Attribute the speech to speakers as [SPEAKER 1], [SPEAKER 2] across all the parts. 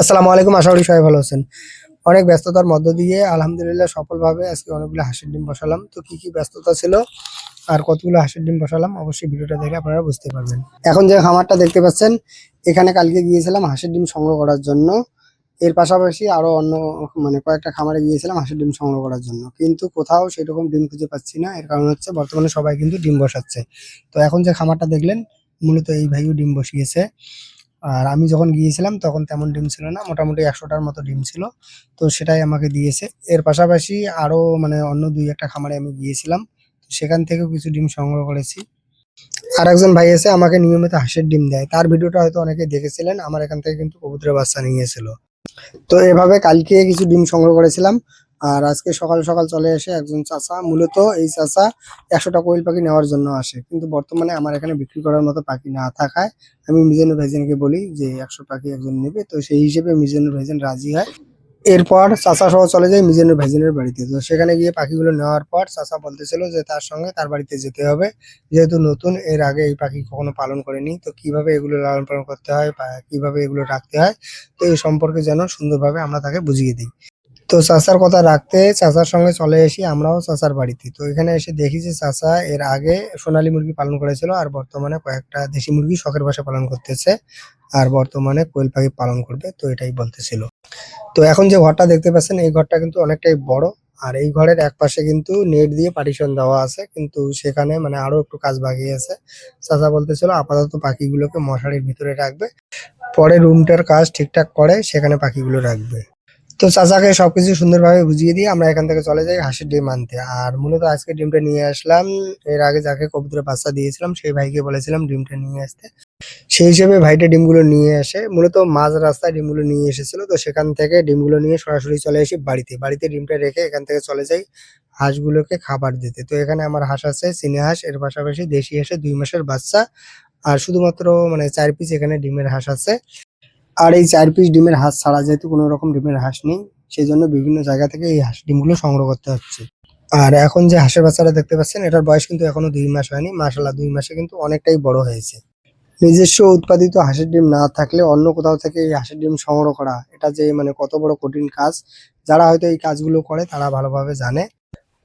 [SPEAKER 1] আসসালামু আলাইকুম, আশা করি সবাই ভালো আছেন। অনেক ব্যস্ততার মধ্য দিয়ে আলহামদুলিল্লাহ সফলভাবে আজকে অনেকগুলো হাঁসের ডিম বসালাম। তো কি কি ব্যস্ততা ছিল আর কতগুলো হাঁসের ডিম বসালাম অবশ্যই ভিডিওটা দেখে আপনারা বুঝতে পারবেন। এখন যে খামারটা দেখতে পাচ্ছেন, এখানে কালকে গিয়েছিলাম হাঁসের ডিম সংগ্রহ করার জন্য। এর পাশাপাশি আরও অন্য মানে কয়েকটা খামারে গিয়েছিলাম হাঁসের ডিম সংগ্রহ করার জন্য। কিন্তু কোথাও সেরকম ডিম খুঁজে পাচ্ছি না। এর কারণ হচ্ছে বর্তমানে সবাই কিন্তু ডিম বসাচ্ছে। তো এখন যে খামারটা দেখলেন, মূলত এই ভাইও ডিম বসিয়েছে। আর আমি যখন গিয়েছিলাম, তখন তেমন ডিম ছিল না, মোটামুটি একশোটার মতো ডিম ছিল। তো সেটাই আমাকে দিয়েছে। এর পাশাপাশি আরও মানে অন্য দুই একটা খামারে আমি গিয়েছিলাম সেখান থেকেও কিছু ডিম সংগ্রহ করেছি। আর একজন ভাই এসে আমাকে নিয়মিত হাঁসের ডিম দেয়। তার ভিডিওটা হয়তো অনেকে দেখেছিলেন, আমার এখান থেকে কিন্তু কবুতরের বাচ্চা নিয়েছিল তো এভাবে কালকে কিছু ডিম সংগ্রহ করেছিলাম। আর আজকে সকাল সকাল চলে এসে একজন চাচা, মূলত এই চাচা একশোটা কোয়েল পাখি নেওয়ার জন্য আসে। কিন্তু বর্তমানে আমার এখানে বিক্রি করার মতো পাখি না থাকায় আমি মিজানুর ভাইজানকে বলি যে, একশো পাখি একজন নেবে। তো সেই হিসেবে মিজানুর ভাইজান রাজি হয়। এরপর চাচা সহ চলে যায় মিজানুর ভাইজানের বাড়িতে। তো সেখানে গিয়ে পাখিগুলো নেওয়ার পর চাচা বলতেছিল যে, তার সঙ্গে তার বাড়িতে যেতে হবে। যেহেতু নতুন, এর আগে এই পাখি কখনো পালন করেনি। তো কীভাবে এগুলো লালন পালন করতে হয় কীভাবে এগুলো রাখতে হয়, তো এই সম্পর্কে যেন সুন্দরভাবে আমরা তাকে বুঝিয়ে দিই। তো চাচার কথা রাখতে চাচার সঙ্গে চলে এসি আমরাও চাচার বাড়িতে। তো এখানে এসে দেখি যে চাচা এর আগে সোনালী মুরগি পালন করেছিল আর বর্তমানে কয়েকটা দেশি মুরগি শখের বাসা পালন করতেছে আর বর্তমানে কোয়েল পাখি পালন করবে, তো এটাই বলতেছিল। তো এখন যে ঘরটা দেখতে পাচ্ছেন, এই ঘরটা কিন্তু অনেকটাই বড় আর এই ঘরের এক পাশে কিন্তু নেট দিয়ে পার্টিশন দেওয়া আছে, কিন্তু সেখানে মানে আরও একটু কাজ বাকি আছে। চাচা বলতেছিল আপাতত পাখিগুলোকে মশারির ভিতরে রাখবে, পরে রুমটার কাজ ঠিকঠাক করে সেখানে পাখিগুলো রাখবে। তো চাচাকে সবকিছু সুন্দরভাবে বুঝিয়ে দিয়ে আমরা এখান থেকে চলে যাই হাঁসের ডিম আনতে। আর মূলত আজকে ডিমটা নিয়ে আসলাম। এর আগে যাকে কবুতরের বাচ্চা দিয়েছিলাম, সেই ভাইকে বলেছিলাম ডিমটা নিয়ে আসতে। সেই হিসেবে ভাইটা ডিমগুলো নিয়ে আসে। মূলত মাঝ রাস্তায় ডিমগুলো নিয়ে এসেছিল। তো সেখান থেকে ডিমগুলো নিয়ে সরাসরি চলে এসে বাড়িতে। বাড়িতে ডিমটা রেখে এখান থেকে চলে যাই হাঁসগুলোকে খাবার দিতে। তো এখানে আমার হাঁস আছে, চিনে হাঁস। এর পাশাপাশি দেশি হাঁসে দুই মাসের বাচ্চা। আর শুধুমাত্র মানে চার পিস এখানে ডিমের হাঁস আছে। আর এই চার পিস ডিমের হাঁস ছাড়া যেহেতু কোনো রকম ডিমের হাঁস নেই সেই জন্য বিভিন্ন জায়গা থেকে এই হাঁস ডিমগুলো সংগ্রহ করতে হচ্ছে। আর এখন যে হাঁসের বাচ্চাটা দেখতে পাচ্ছেন, এটার বয়স কিন্তু এখনও দুই মাস হয়নি মাসাল্লাহ দুই মাসে কিন্তু অনেকটাই বড় হয়েছে। নিজস্ব উৎপাদিত হাঁসের ডিম না থাকলে অন্য কোথাও থেকে এই হাঁসের ডিম সংগ্রহ করা, এটা যে মানে কত বড় কঠিন কাজ, যারা হয়তো এই কাজগুলো করে তারা ভালোভাবে জানে।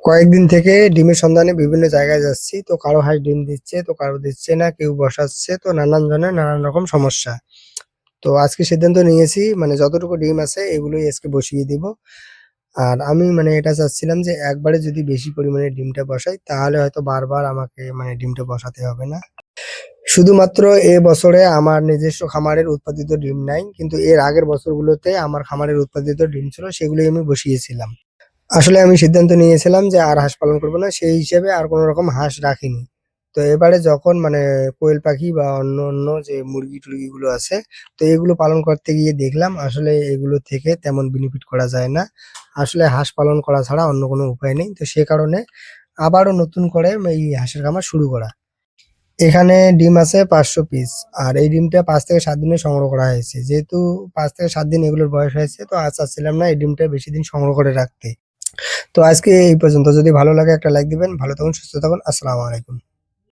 [SPEAKER 1] কয়েকদিন থেকে ডিমের সন্ধানে বিভিন্ন জায়গায় যাচ্ছি, তো কারও হাঁস ডিম দিচ্ছে, তো কারও দিচ্ছে না, কেউ বসাচ্ছে, তো নানান জনের নানান রকম সমস্যা। তো আজকে সিদ্ধান্ত নিয়েছি মানে যতটুকু ডিম আছে এগুলোই আজকে বসিয়ে দিব। আর আমি মানে এটা চাচ্ছিলাম যে একবারে যদি বেশি পরিমাণে ডিমটা বসাই, তাহলে হয়তো বারবার আমাকে মানে ডিমটা বসাতে হবে না। শুধুমাত্র এ বছরে আমার নিজস্ব খামারের উৎপাদিত ডিম নাই, কিন্তু এর আগের বছরগুলোতে আমার খামারের উৎপাদিত ডিম ছিল, সেগুলোই আমি বসিয়েছিলাম। আসলে আমি সিদ্ধান্ত নিয়েছিলাম যে আর হাঁস পালন করব না, সেই হিসেবে আর কোনো রকম হাঁস রাখিনি। তো এবারে যখন মানে কোয়েল পাখি বা অন্য অন্য যে মুরগি টুরগি গুলো আছে, তো এগুলো পালন করতে গিয়ে দেখলাম আসলে এগুলো থেকে তেমন বেনিফিট করা যায় না। আসলে হাঁস পালন করা ছাড়া অন্য কোনো উপায় নেই। তো সে কারণে আবারও নতুন করে এই হাঁসের খামার শুরু করা। এখানে ডিম আছে পাঁচশো পিস আর এই ডিমটা পাঁচ থেকে সাত দিনে সংগ্রহ করা হয়েছে। যেহেতু পাঁচ থেকে সাত দিন এগুলোর বয়স হয়েছে, তো আজ চাচ্ছিলাম না এই ডিমটা বেশি দিন সংগ্রহ করে রাখতে। তো আজকে এই পর্যন্ত। যদি ভালো লাগে একটা লাইক দিবেন, ভালো থাকুন, সুস্থ থাকুন। আসসালামু আলাইকুম।